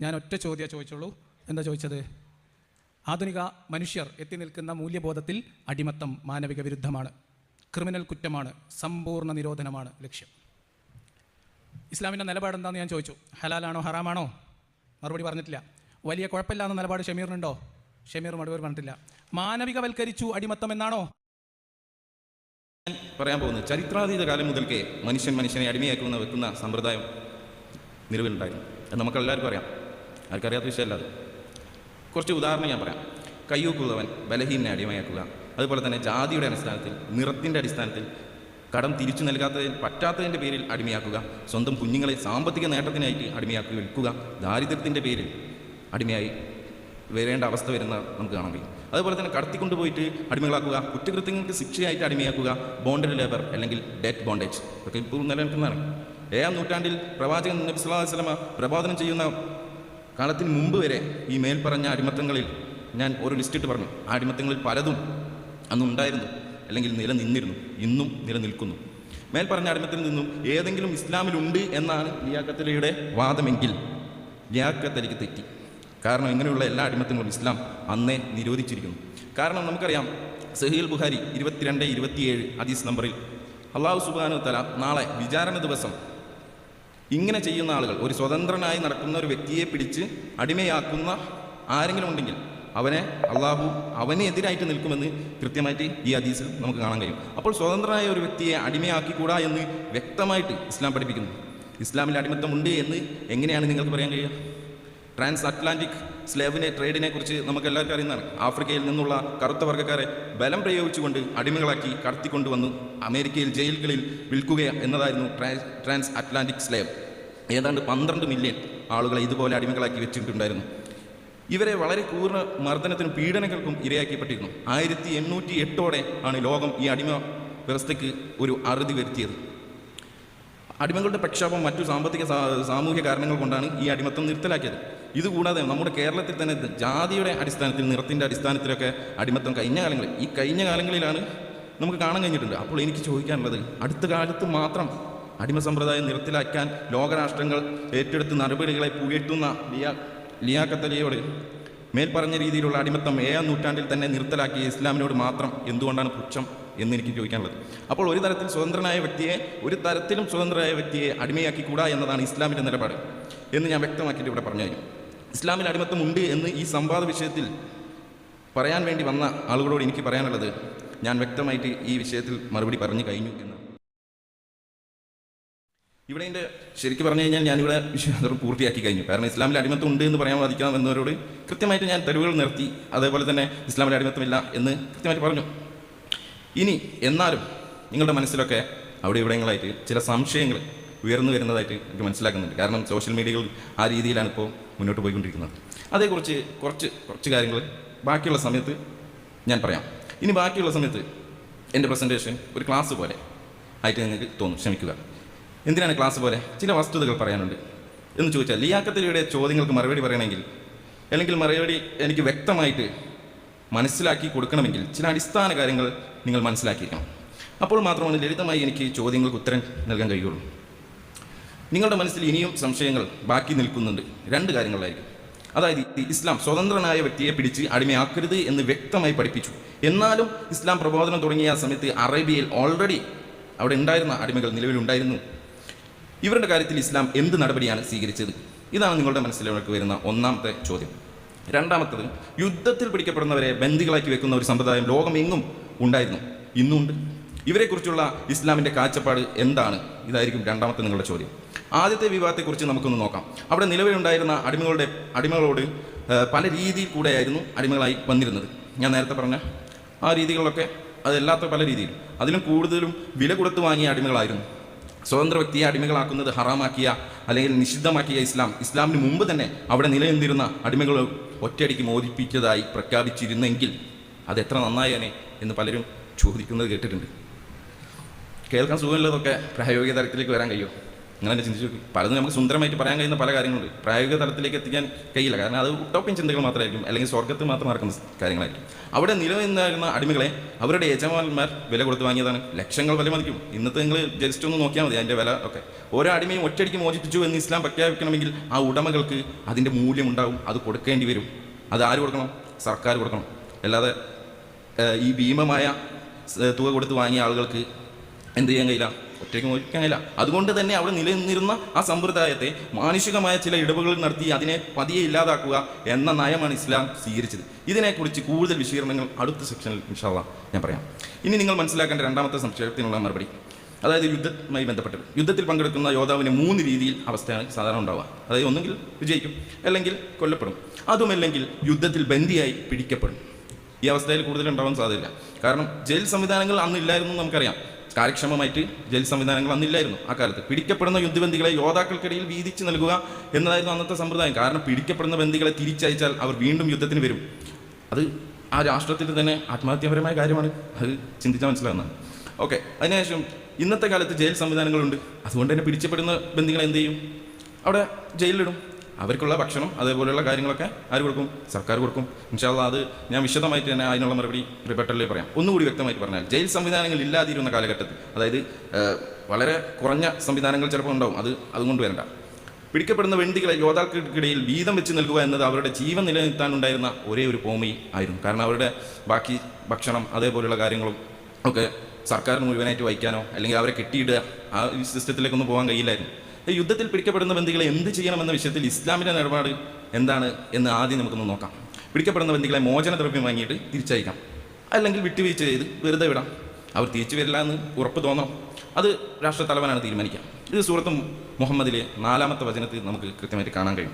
ഞാൻ ഒറ്റ ചോദ്യം ചോദിച്ചുള്ളൂ. എന്താ ചോദിച്ചത്? ആധുനിക മനുഷ്യർ എത്തി നിൽക്കുന്ന മൂല്യബോധത്തിൽ അടിമത്തം മാനവിക വിരുദ്ധമാണ്. ക്രിമിനൽ കുറ്റമാണ്. സമ്പൂർണ നിരോധനമാണ് ലക്ഷ്യം. ഇസ്ലാമിന്റെ നിലപാട് എന്താണെന്ന് ഞാൻ ചോദിച്ചു. ഹലാലാണോ ഹറാമാണോ? മറുപടി പറഞ്ഞിട്ടില്ല. വലിയ കുഴപ്പമില്ലാന്ന നിലപാട് ഷമീറിനുണ്ടോ? ഷമീർ മറുപടി പറഞ്ഞിട്ടില്ല. മാനവികവൽക്കരിച്ചു അടിമത്തം എന്നാണോ? പറയാൻ പോകുന്നത് ചരിത്രാതീത കാലം മുതൽക്കേ മനുഷ്യൻ മനുഷ്യനെ അടിമയാക്കുന്ന വെക്കുന്ന സമ്പ്രദായം നിലവിലുണ്ടായിരുന്നു. അത് നമുക്ക് എല്ലാവർക്കും അറിയാം. ആർക്കറിയാത്ത വിഷയമല്ല അത്. കുറച്ച് ഉദാഹരണം ഞാൻ പറയാം. കയ്യൂക്കുള്ളവൻ ബലഹീനെ അടിമയാക്കുക. അതുപോലെ തന്നെ ജാതിയുടെ അടിസ്ഥാനത്തിൽ നിറത്തിന്റെ അടിസ്ഥാനത്തിൽ കടം തിരിച്ചു നൽകാത്തതിൽ പറ്റാത്തതിന്റെ പേരിൽ അടിമയാക്കുക. സ്വന്തം കുഞ്ഞുങ്ങളെ സാമ്പത്തിക നേട്ടത്തിനായിട്ട് അടിമയാക്കി വിൽക്കുക. ദാരിദ്ര്യത്തിന്റെ പേരിൽ അടിമയായി വരേണ്ട അവസ്ഥ വരുന്ന നമുക്ക് കാണാൻ കഴിയും. അതുപോലെ തന്നെ കടത്തിക്കൊണ്ടുപോയിട്ട് അടിമകളാക്കുക. കുറ്റകൃത്യങ്ങൾക്ക് ശിക്ഷയായിട്ട് അടിമയാക്കുക. ബോണ്ടഡ് ലേബർ അല്ലെങ്കിൽ ഡെറ്റ് ബോണ്ടേജ് ഒക്കെ ഇപ്പോൾ നിലനിൽക്കുന്നതാണ്. ഏഴാം നൂറ്റാണ്ടിൽ പ്രവാചകൻ നബി വസല്ലമ പ്രബോധനം ചെയ്യുന്ന കാലത്തിന് മുമ്പ് വരെ ഈ മേൽപ്പറഞ്ഞ അടിമത്തങ്ങളിൽ ഞാൻ ഒരു ലിസ്റ്റ് ഇട്ട് പറഞ്ഞു. ആ അടിമത്തങ്ങളിൽ പലതും അന്നുണ്ടായിരുന്നു അല്ലെങ്കിൽ നിലനിന്നിരുന്നു ഇന്നും നിലനിൽക്കുന്നു മേൽപ്പറഞ്ഞ അടിമത്തിൽ നിന്നും ഏതെങ്കിലും ഇസ്ലാമിലുണ്ട് എന്നാണ് ലിയാക്കത്തലിയുടെ വാദമെങ്കിൽ ലിയാക്കത്തലിക്ക് തെറ്റി. കാരണം ഇങ്ങനെയുള്ള എല്ലാ അടിമത്തങ്ങളും ഇസ്ലാം അന്നേ നിരോധിച്ചിരിക്കുന്നു. കാരണം നമുക്കറിയാം സഹീൽ ബുഹാരി ഇരുപത്തിരണ്ട് ഇരുപത്തിയേഴ് ഹദീസ് നമ്പറിൽ അള്ളാഹു സുബാനു തല നാളെ വിചാരണ ദിവസം ഇങ്ങനെ ചെയ്യുന്ന ആളുകൾ ഒരു സ്വതന്ത്രനായി നടക്കുന്ന ഒരു വ്യക്തിയെ പിടിച്ച് അടിമയാക്കുന്ന ആരെങ്കിലും ഉണ്ടെങ്കിൽ അവനെ അള്ളാഹു അവനെതിരായിട്ട് നിൽക്കുമെന്ന് കൃത്യമായിട്ട് ഈ ഹദീസിൽ നമുക്ക് കാണാൻ കഴിയും. അപ്പോൾ സ്വതന്ത്രനായ ഒരു വ്യക്തിയെ അടിമയാക്കിക്കൂടാ എന്ന് വ്യക്തമായിട്ട് ഇസ്ലാം പഠിപ്പിക്കുന്നു. ഇസ്ലാമിൽ അടിമത്തമുണ്ട് എന്ന് എങ്ങനെയാണ് നിങ്ങൾക്ക് പറയാൻ കഴിയുക? ട്രാൻസ് അറ്റ്ലാന്റിക് സ്ലേവിനെ ട്രേഡിനെ കുറിച്ച് നമുക്ക് എല്ലാവർക്കും അറിയുന്നതാണ്. ആഫ്രിക്കയിൽ നിന്നുള്ള കറുത്ത വർഗക്കാരെ ബലം പ്രയോഗിച്ചുകൊണ്ട് അടിമകളാക്കി കടത്തിക്കൊണ്ടുവന്നു അമേരിക്കയിൽ ജയിലുകളിൽ വിൽക്കുക എന്നതായിരുന്നു ട്രാൻസ് അറ്റ്ലാന്റിക് സ്ലേവ്. ഏതാണ്ട് പന്ത്രണ്ട് മില്യൺ ആളുകളെ ഇതുപോലെ അടിമകളാക്കി വെച്ചിട്ടുണ്ടായിരുന്നു. ഇവരെ വളരെ പൂർണ മർദ്ദനത്തിനും പീഡനങ്ങൾക്കും ഇരയാക്കിപ്പെട്ടിരുന്നു ആയിരത്തി എണ്ണൂറ്റി എട്ടോടെ ആണ് ലോകം ഈ അടിമ വ്യവസ്ഥയ്ക്ക് ഒരു അറുതി വരുത്തിയത്. അടിമകളുടെ പ്രക്ഷോഭം മറ്റു സാമ്പത്തിക സാമൂഹ്യ കാരണങ്ങൾ കൊണ്ടാണ് ഈ അടിമത്തം നിർത്തലാക്കിയത്. ഇതുകൂടാതെ നമ്മുടെ കേരളത്തിൽ തന്നെ ജാതിയുടെ അടിസ്ഥാനത്തിൽ നിറത്തിന്റെ അടിസ്ഥാനത്തിലൊക്കെ അടിമത്തം കഴിഞ്ഞ കാലങ്ങളിൽ ഈ കഴിഞ്ഞ കാലങ്ങളിലാണ് നമുക്ക് കാണാൻ കഴിഞ്ഞിട്ടുണ്ട്. അപ്പോൾ എനിക്ക് ചോദിക്കാനുള്ളത് അടുത്ത കാലത്ത് മാത്രം അടിമ സമ്പ്രദായം നിർത്തലാക്കാൻ ലോകരാഷ്ട്രങ്ങൾ ഏറ്റെടുത്ത് നടപടികളെ പുകഴ്ത്തുന്ന ലിയാ ലിയാക്കത്തലിയോട് മേൽപ്പറഞ്ഞ രീതിയിലുള്ള അടിമത്തം ഏഴാം നൂറ്റാണ്ടിൽ തന്നെ നിർത്തലാക്കിയ ഇസ്ലാമിനോട് മാത്രം എന്തുകൊണ്ടാണ് പുച്ഛം? എന്ന് എനിക്ക് ചോദിക്കാനുള്ളത്. അപ്പോൾ ഒരു തരത്തിൽ സ്വതന്ത്രനായ വ്യക്തിയെ ഒരു തരത്തിലും സ്വതന്ത്രനായ വ്യക്തിയെ അടിമയാക്കിക്കൂടാ എന്നതാണ് ഇസ്ലാമിന്റെ നിലപാട് എന്ന് ഞാൻ വ്യക്തമാക്കിയിട്ട് ഇവിടെ പറഞ്ഞു കഴിഞ്ഞു. ഇസ്ലാമിൽ അടിമത്തം ഉണ്ട് എന്ന് ഈ സംവാദ വിഷയത്തിൽ പറയാൻ വേണ്ടി വന്ന ആളുകളോട് എനിക്ക് പറയാനുള്ളത് ഞാൻ വ്യക്തമായിട്ട് ഈ വിഷയത്തിൽ മറുപടി പറഞ്ഞു കഴിഞ്ഞു എന്ന് ഇവിടെ എന്റെ ശരിക്കും പറഞ്ഞു കഴിഞ്ഞാൽ ഞാനിവിടെ വിഷയം പൂർത്തിയാക്കി കഴിഞ്ഞു. കാരണം ഇസ്ലാമിൽ അടിമത്തം ഉണ്ട് എന്ന് പറയാൻ വാദിക്കാം എന്നവരോട് കൃത്യമായിട്ട് ഞാൻ തെളിവുകൾ നിർത്തി അതേപോലെ തന്നെ ഇസ്ലാമിൽ അടിമത്തമില്ല എന്ന് കൃത്യമായിട്ട് പറഞ്ഞു. ഇനി എന്നാലും നിങ്ങളുടെ മനസ്സിലൊക്കെ അവിടെ ഇവിടെങ്ങളായിട്ട് ചില സംശയങ്ങൾ ഉയർന്നു വരുന്നതായിട്ട് എനിക്ക് മനസ്സിലാക്കുന്നുണ്ട്. കാരണം സോഷ്യൽ മീഡിയകൾ ആ രീതിയിലാണ് ഇപ്പോൾ മുന്നോട്ട് പോയിക്കൊണ്ടിരിക്കുന്നത്. അതേക്കുറിച്ച് കുറച്ച് കുറച്ച് കാര്യങ്ങൾ ബാക്കിയുള്ള സമയത്ത് ഞാൻ പറയാം. ഇനി ബാക്കിയുള്ള സമയത്ത് എന്റെ പ്രസന്റേഷൻ ഒരു ക്ലാസ് പോലെ ആയിട്ട് നിങ്ങൾക്ക് തോന്നും ക്ഷമിക്കുക. എന്തിനാണ് ക്ലാസ് പോലെ? ചില വസ്തുതകൾ പറയാനുണ്ട്. എന്ന് ചോദിച്ചാൽ ലിയാക്കത്തിലൂടെ ചോദ്യങ്ങൾക്ക് മറുപടി പറയണമെങ്കിൽ അല്ലെങ്കിൽ മറുപടി എനിക്ക് വ്യക്തമായിട്ട് മനസ്സിലാക്കി കൊടുക്കണമെങ്കിൽ ചില അടിസ്ഥാന കാര്യങ്ങൾ നിങ്ങൾ മനസ്സിലാക്കിയിരിക്കണം. അപ്പോൾ മാത്രമാണ് ലളിതമായി എനിക്ക് ചോദ്യങ്ങൾക്ക് ഉത്തരം നൽകാൻ കഴിയുള്ളൂ. നിങ്ങളുടെ മനസ്സിൽ ഇനിയും സംശയങ്ങൾ ബാക്കി നിൽക്കുന്നുണ്ട്. രണ്ട് കാര്യങ്ങളായിരിക്കും. അതായത് ഇസ്ലാം സ്വതന്ത്രനായ വ്യക്തിയെ പിടിച്ച് അടിമയാക്കരുത് എന്ന് വ്യക്തമായി പഠിപ്പിച്ചു. എന്നാലും ഇസ്ലാം പ്രബോധനം തുടങ്ങിയ സമയത്ത് അറേബ്യയിൽ ഓൾറെഡി അവിടെ ഉണ്ടായിരുന്ന അടിമകൾ നിലവിലുണ്ടായിരുന്നു ഇവരുടെ കാര്യത്തിൽ ഇസ്ലാം എന്ത് നടപടിയാണ് സ്വീകരിച്ചത്? ഇതാണ് നിങ്ങളുടെ മനസ്സിലേക്ക് വരുന്ന ഒന്നാമത്തെ ചോദ്യം. രണ്ടാമത്തത് യുദ്ധത്തിൽ പിടിക്കപ്പെടുന്നവരെ ബന്ദികളാക്കി വെക്കുന്ന ഒരു സമ്പ്രദായം ലോകമെങ്ങും ഉണ്ടായിരുന്നു. ഇന്നുണ്ട്. ഇവരെക്കുറിച്ചുള്ള ഇസ്ലാമിന്റെ കാഴ്ചപ്പാട് എന്താണ്? ഇതായിരിക്കും രണ്ടാമത്തെ നിങ്ങളുടെ ചോദ്യം. ആദ്യത്തെ വിവാഹത്തെക്കുറിച്ച് നമുക്കൊന്ന് നോക്കാം. അവിടെ നിലവിലുണ്ടായിരുന്ന അടിമകളുടെ അടിമകളോട് പല രീതിയിൽ കൂടെയായിരുന്നു അടിമകളായി വന്നിരുന്നത്. ഞാൻ നേരത്തെ പറഞ്ഞ ആ രീതികളിലൊക്കെ അതല്ലാത്ത പല രീതിയിലും അതിലും കൂടുതലും വില കൊടുത്ത് വാങ്ങിയ അടിമകളായിരുന്നു. സ്വതന്ത്ര വ്യക്തിയെ അടിമകളാക്കുന്നത് ഹറാമാക്കിയ അല്ലെങ്കിൽ നിഷിദ്ധമാക്കിയ ഇസ്ലാം. ഇസ്ലാമിന് മുമ്പ് തന്നെ അവിടെ നിലനിന്നിരുന്ന അടിമകൾ ഒറ്റയടിക്ക് മോചിപ്പിച്ചതായി പ്രഖ്യാപിച്ചിരുന്നെങ്കിൽ അത് എത്ര നന്നായേനെ എന്ന് പലരും ചോദിക്കുന്നത് കേട്ടിട്ടുണ്ട്. കേൾക്കാൻ സുഖമില്ലതൊക്കെ പ്രായോഗിക തരത്തിലേക്ക് വരാൻ കഴിയുമോ? അങ്ങനെ തന്നെ ചിന്തിച്ചു പലതും നമുക്ക് സുന്ദരമായിട്ട് പറയാൻ കഴിയുന്ന പല കാര്യങ്ങളുണ്ട്. പ്രായോഗിക തലത്തിലേക്ക് എത്തിക്കാൻ കഴിയില്ല. കാരണം അത് ഉട്ടോപ്യൻ ചിന്തകൾ മാത്രമായിരിക്കും. അല്ലെങ്കിൽ സ്വർഗത്തിൽ മാത്രം നടക്കുന്ന കാര്യങ്ങളായിരിക്കും. അവിടെ നിലനിന്നിരുന്ന അടിമകളെ അവരുടെ യജമാനന്മാർ വില കൊടുത്ത് വാങ്ങിയതാണ്. ലക്ഷങ്ങൾ വില മതിക്കും. ഇന്നത്തെ നിങ്ങൾ ജസ്റ്റ് ഒന്ന് നോക്കിയാൽ മതി അതിന്റെ വില ഒക്കെ. ഓരോ അടിമയും ഒറ്റയടിക്ക് മോചിപ്പിച്ചു എന്ന് ഇസ്ലാം പ്രഖ്യാപിക്കണമെങ്കിൽ ആ ഉടമകൾക്ക് അതിന്റെ മൂല്യം ഉണ്ടാവും അത് കൊടുക്കേണ്ടി വരും. അത് ആര് കൊടുക്കണം? സർക്കാർ കൊടുക്കണം. അല്ലാതെ ഈ ഭീമമായ തുക കൊടുത്ത് വാങ്ങിയ ആളുകൾക്ക് എന്ത് ചെയ്യാൻ കഴിയില്ല? ഒറ്റയ്ക്ക് നോക്കാനില്ല അതുകൊണ്ട് തന്നെ അവിടെ നിലനിന്നിരുന്ന ആ സമ്പ്രദായത്തെ മാനുഷികമായ ചില ഇടവുകൾ നടത്തി അതിനെ പതിയെ ഇല്ലാതാക്കുക എന്ന നയമാണ് ഇസ്ലാം സ്വീകരിച്ചത്. ഇതിനെക്കുറിച്ച് കൂടുതൽ വിശീർണങ്ങൾ അടുത്ത സെക്ഷനിൽ ഇൻഷാല്ല ഞാൻ പറയാം. ഇനി നിങ്ങൾ മനസ്സിലാക്കേണ്ട രണ്ടാമത്തെ സംശയത്തിനുള്ള മറുപടി. അതായത് യുദ്ധമായി ബന്ധപ്പെട്ടത് യുദ്ധത്തിൽ പങ്കെടുക്കുന്ന യോദ്ധാവിന് മൂന്ന് രീതിയിൽ അവസ്ഥയാണ് സാധാരണ ഉണ്ടാവുക. അതായത് ഒന്നുകിൽ വിജയിക്കും അല്ലെങ്കിൽ കൊല്ലപ്പെടും. അതുമല്ലെങ്കിൽ യുദ്ധത്തിൽ ബന്ദിയായി പിടിക്കപ്പെടും. ഈ അവസ്ഥയിൽ കൂടുതൽ ഉണ്ടാവാൻ സാധ്യതയില്ല. കാരണം ജയിൽ സംവിധാനങ്ങൾ അന്നില്ലായിരുന്നു ഇല്ലായിരുന്നു നമുക്കറിയാം. കാര്യക്ഷമമായിട്ട് ജയിൽ സംവിധാനങ്ങൾ അന്നില്ലായിരുന്നു ആ കാലത്ത്. പിടിക്കപ്പെടുന്ന യുദ്ധബന്ദികളെ യോദ്ധാക്കൾക്കിടയിൽ വീതിച്ച് നൽകുക എന്നതായിരുന്നു അന്നത്തെ സമ്പ്രദായം. കാരണം പിടിക്കപ്പെടുന്ന ബന്ദികളെ തിരിച്ചയച്ചാൽ അവർ വീണ്ടും യുദ്ധത്തിന് വരും. അത് ആ രാഷ്ട്രത്തിൽ തന്നെ ആത്മഹത്യാപരമായ കാര്യമാണ്. അത് ചിന്തിച്ചാൽ മനസ്സിലാകുന്നത് ഓക്കെ അതിനുശേഷം ഇന്നത്തെ കാലത്ത് ജയിൽ സംവിധാനങ്ങളുണ്ട്. അതുകൊണ്ട് തന്നെ പിടിച്ചപ്പെടുന്ന ബന്ദികളെ എന്ത് ചെയ്യും? അവിടെ ജയിലിലിടും. അവർക്കുള്ള ഭക്ഷണം അതേപോലെയുള്ള കാര്യങ്ങളൊക്കെ ആര് കൊടുക്കും? സർക്കാർ കൊടുക്കും. ഇൻഷാല്ല അത് ഞാൻ വിശദമായിട്ട് തന്നെ അതിനുള്ള മറുപടി റിപ്പോർട്ടറിൽ പറയാം. ഒന്നുകൂടി വ്യക്തമായിട്ട് പറഞ്ഞാൽ ജയിൽ സംവിധാനങ്ങൾ ഇല്ലാതിരുന്ന കാലഘട്ടത്തിൽ അതായത് വളരെ കുറഞ്ഞ സംവിധാനങ്ങൾ ചിലപ്പോൾ ഉണ്ടാവും. അത് അതുകൊണ്ട് വരണ്ട. പിടിക്കപ്പെടുന്ന വെണ്ടികളെ യോദ്ധാക്കൾക്കിടയിൽ വീതം വെച്ച് നൽകുക എന്നത് അവരുടെ ജീവൻ നിലനിർത്താനുണ്ടായിരുന്ന ഒരേ ഒരു പോമി ആയിരുന്നു. കാരണം അവരുടെ ബാക്കി ഭക്ഷണം അതേപോലെയുള്ള കാര്യങ്ങളും ഒക്കെ സർക്കാരിന് മുഴുവനായിട്ട് വഹിക്കാനോ അല്ലെങ്കിൽ അവരെ കെട്ടിയിടുക ആ സിസ്റ്റത്തിലേക്കൊന്നും പോകാൻ കഴിയില്ലായിരുന്നു. യുദ്ധത്തിൽ പിടിക്കപ്പെടുന്ന ബന്ദികളെ എന്ത് ചെയ്യണമെന്ന വിഷയത്തിൽ ഇസ്ലാമിന്റെ നിലപാട് എന്താണ് എന്ന് ആദ്യം നമുക്കൊന്ന് നോക്കാം. പിടിക്കപ്പെടുന്ന ബന്ദികളെ മോചനദ്രവ്യം വാങ്ങിയിട്ട് തിരിച്ചയക്കാം. അല്ലെങ്കിൽ വിട്ടുവീഴ്ച ചെയ്ത് വെറുതെ വിടാം. അവർ തിരിച്ചു വരില്ല എന്ന് ഉറപ്പ് തോന്നണം. അത് രാഷ്ട്ര തലവനാണ് തീരുമാനിക്കുക ഇത് സൂറത്തും മുഹമ്മദിലെ നാലാമത്തെ വചനത്തിൽ നമുക്ക് കൃത്യമായിട്ട് കാണാൻ കഴിയും.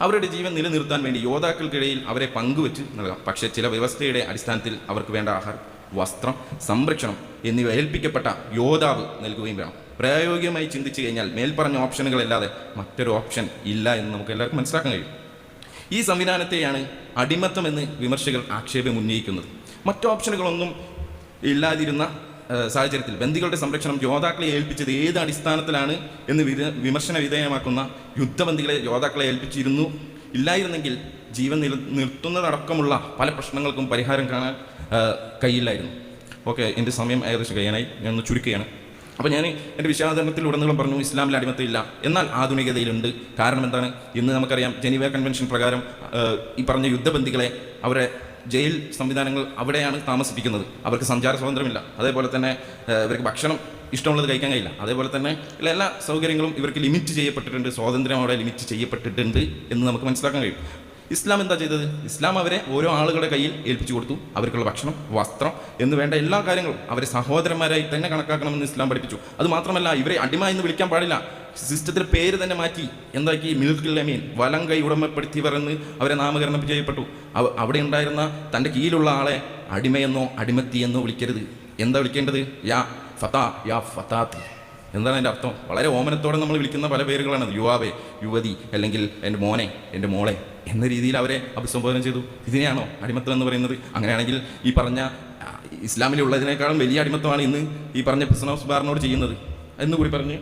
അവരുടെ ജീവൻ നിലനിർത്താൻ വേണ്ടി യോദ്ധാക്കൾക്കിടയിൽ അവരെ പങ്കുവെച്ച് നൽകാം. പക്ഷേ ചില വ്യവസ്ഥയുടെ അടിസ്ഥാനത്തിൽ അവർക്ക് വേണ്ട ആഹാരം വസ്ത്രം സംരക്ഷണം എന്നിവ ഏൽപ്പിക്കപ്പെട്ട യോദ്ധാവ് നൽകുകയും വേണം. പ്രായോഗികമായി ചിന്തിച്ചു കഴിഞ്ഞാൽ മേൽപ്പറഞ്ഞ ഓപ്ഷനുകളല്ലാതെ മറ്റൊരു ഓപ്ഷൻ ഇല്ല എന്ന് നമുക്ക് എല്ലാവർക്കും മനസ്സിലാക്കാൻ കഴിയും. ഈ സംവിധാനത്തെയാണ് അടിമത്തം എന്ന് വിമർശകർ ആക്ഷേപം ഉന്നയിക്കുന്നത്. മറ്റു ഓപ്ഷനുകളൊന്നും ഇല്ലാതിരുന്ന സാഹചര്യത്തിൽ ബന്ദികളുടെ സംരക്ഷണം യോദ്ധാക്കളെ ഏൽപ്പിച്ചത് ഏത് അടിസ്ഥാനത്തിലാണ് എന്ന് വിമർശന വിധേയമാക്കുന്ന യുദ്ധബന്ദികളെ യോദ്ധാക്കളെ ഏൽപ്പിച്ചിരുന്നു. ഇല്ലായിരുന്നെങ്കിൽ ജീവൻ നില നിർത്തുന്നതടക്കമുള്ള പല പ്രശ്നങ്ങൾക്കും പരിഹാരം കാണാൻ കഴിയില്ലായിരുന്നു. ഓക്കെ എന്റെ സമയം ഏകദേശം കഴിയാനായി. ഞാൻ ഒന്ന് ചുരുക്കുകയാണ്. അപ്പോൾ ഞാൻ എന്റെ വിശാദരണത്തിൽ ഉടനീളം പറഞ്ഞു ഇസ്ലാമിൽ അടിമത്തമില്ല. എന്നാൽ ആധുനികതയിലുണ്ട്. കാരണം എന്താണ്? ഇന്ന് നമുക്കറിയാം ജനീവ കൺവെൻഷൻ പ്രകാരം ഈ പറഞ്ഞ യുദ്ധബന്ദികളെ അവരെ ജയിൽ സംവിധാനങ്ങൾ അവിടെയാണ് താമസിപ്പിക്കുന്നത്. അവർക്ക് സഞ്ചാര സ്വാതന്ത്ര്യമില്ല. അതേപോലെ തന്നെ ഇവർക്ക് ഭക്ഷണം ഇഷ്ടമുള്ളത് കഴിക്കാൻ കഴിയില്ല. അതേപോലെ തന്നെ എല്ലാ സൗകര്യങ്ങളും ഇവർക്ക് ലിമിറ്റ് ചെയ്യപ്പെട്ടിട്ടുണ്ട്. സ്വാതന്ത്ര്യം അവിടെ ലിമിറ്റ് ചെയ്യപ്പെട്ടിട്ടുണ്ട് എന്ന് നമുക്ക് മനസ്സിലാക്കാൻ കഴിയും. ഇസ്ലാം എന്താ ചെയ്തത്? ഇസ്ലാം അവരെ ഓരോ ആളുകളുടെ കയ്യിൽ ഏൽപ്പിച്ചു കൊടുത്തു. അവർക്കുള്ള ഭക്ഷണം വസ്ത്രം എന്ന് വേണ്ട എല്ലാ കാര്യങ്ങളും അവരെ സഹോദരന്മാരായി തന്നെ കണക്കാക്കണമെന്ന് ഇസ്ലാം പഠിപ്പിച്ചു. അത് മാത്രമല്ല ഇവരെ അടിമ എന്ന് വിളിക്കാൻ പാടില്ല. സിസ്റ്റത്തിന്റെ പേര് തന്നെ മാറ്റി. എന്താക്കി? മിൽക്കിൽ ലമീൻ വലം കൈ ഉടമപ്പെടുത്തിയവർ എന്ന് അവരെ നാമകരണം ചെയ്യപ്പെട്ടു. അവിടെ ഉണ്ടായിരുന്ന തന്റെ കീഴിലുള്ള ആളെ അടിമയെന്നോ അടിമത്തി എന്നോ വിളിക്കരുത്. എന്താ വിളിക്കേണ്ടത്? യാ ഫതാ യാ ഫതാത്ത്. എന്താണ് അതിന്റെ അർത്ഥം? വളരെ ഓമനത്തോടെ നമ്മൾ വിളിക്കുന്ന പല പേരുകളാണ് യുവാവെ യുവതി അല്ലെങ്കിൽ എന്റെ മോനെ എന്റെ മോളെ. എന്ന രീതിയിൽ അവരെ അഭിസംബോധന ചെയ്തു. ഇതിനെയാണോ അടിമത്തം എന്ന് പറയുന്നത്? അങ്ങനെയാണെങ്കിൽ ഈ പറഞ്ഞ ഇസ്ലാമിലുള്ളതിനേക്കാളും വലിയ അടിമത്തമാണ് ഇന്ന് ഈ പറഞ്ഞ ബിസിനസ് ബാറിനോട് ചെയ്യുന്നത് എന്ന് കൂടി പറഞ്ഞ്